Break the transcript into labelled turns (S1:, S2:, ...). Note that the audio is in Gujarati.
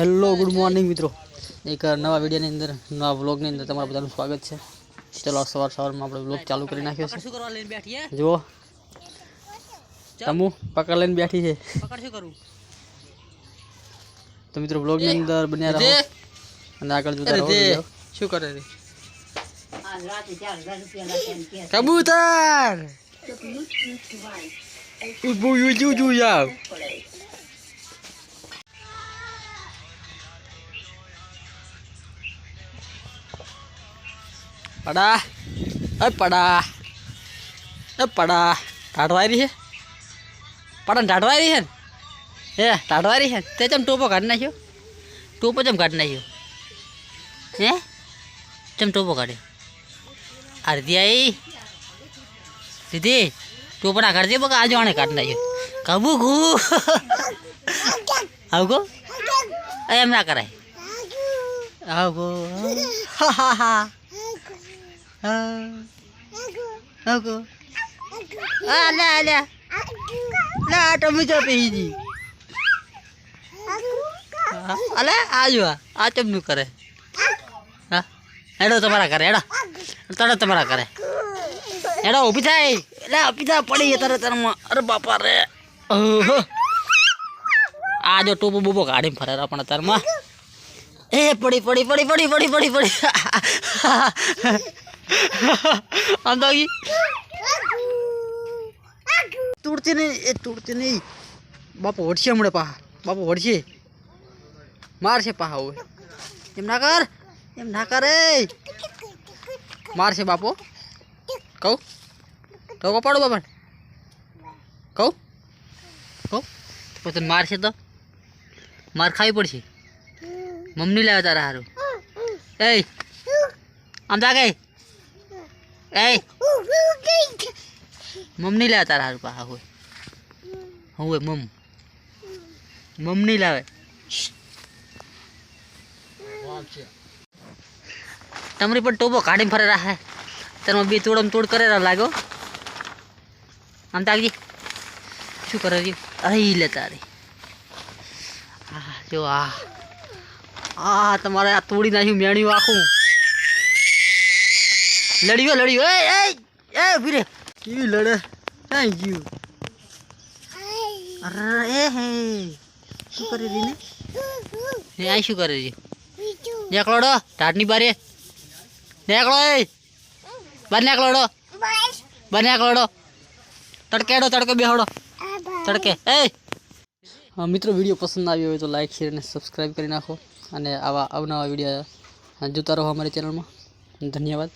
S1: હેલો ગુડ મોર્નિંગ મિત્રો એક નવા વિડીયોની અંદર નવા વ્લોગની અંદર તમારા બધાનું સ્વાગત છે ચલો સવાર સવારમાં આપણે વ્લોગ ચાલુ કરી નાખ્યો છે
S2: શું કરવા લઈને બેઠી
S1: જુઓ તમુ પકડ લઈને બેઠી છે
S2: પકડ શું કરું
S1: તો મિત્રો વ્લોગની અંદર બન્યા રહો અને આગળ જોતા રહો.
S2: શું કરે રે કબૂતર ઉબુ યુજુ જુ જાવ
S1: પડા. અ પડા. અ પડા. ટાઢવારી છે પડા ટાઢવારી છે ને? એ ટાઢવારી છે તે ચમ ટોપો કાઢી નાખ્યો? ટોપો ચમ કાઢી નાખ્યો? હે? ચમ ટોપો કાઢ્યો? અડધી આઈ દીદી ટોપો ના કાઢજે બકા આજે આણે કાઢી નાખ્યો. કબુ ઘુ. આવું ગો એમ ના કરાય. આવું હા હા હા. Aku. Alah, alah. Lah, તમે ચો પીજી. અલે આજો આ ચમનું કરે. હા. હેડો તમારા કરે હેડો. તડો તમારા કરે હેડો ઊભી થાય. એટલે ઊભી થાય પડી તારે તરમાં અરે બાપા રે. આ જો ટોપો બોબો કાઢીને ફરે આપણે પણ તારમાં એ પડી પડી પડી પડી પડી પડી પડી. અંદાગી તૂટતી નહીં એ તૂટતી નહીં બાપુ વળશે હમણાં પા બાપુ વળશે મારશે પા હવે એમ ના કર એમ ના કરે મારશે બાપો કહું તો પાડો બાપા કહું કહું પછી મારશે તો માર ખાવી પડશે મમ્મી લાવે તારા હારું એ આમ જા ગઈ એ મમ નહીં લાવે તારા હારું પા હોય. હવે મમ. મમ નહીં લાવે. તમારી પણ ટોપો કાઢીને ફરે રાખે. તેમાં બે તોડમ તોડ કરે લાગ્યો આમ તાગજી શું કરે રહ્યું? ઈ લે તારી. હા જો આ. આ તમારે આ તોડી નાખ્યું મેણ્યું આખું. લડ્યો લડ્યો એ એ એ ઊભી કેવી લડે? થઈ ગયું? અરે એ હે. શું કરે રહી એ આ શું કરે છે નેકળોડો ટાટની બારે. નેકળો એ. બાર નેકળોડો બાર નેકળોડો તડકેડો તડકે બેહોડો. તડકે. એ. મિત્રો વીડિયો પસંદ આવ્યો હોય તો લાઈક શેર અને સબસ્ક્રાઈબ કરી નાખો. અને આવા અવનવા વીડિયો જોતા રહો અમારી ચેનલમાં. ધન્યવાદ.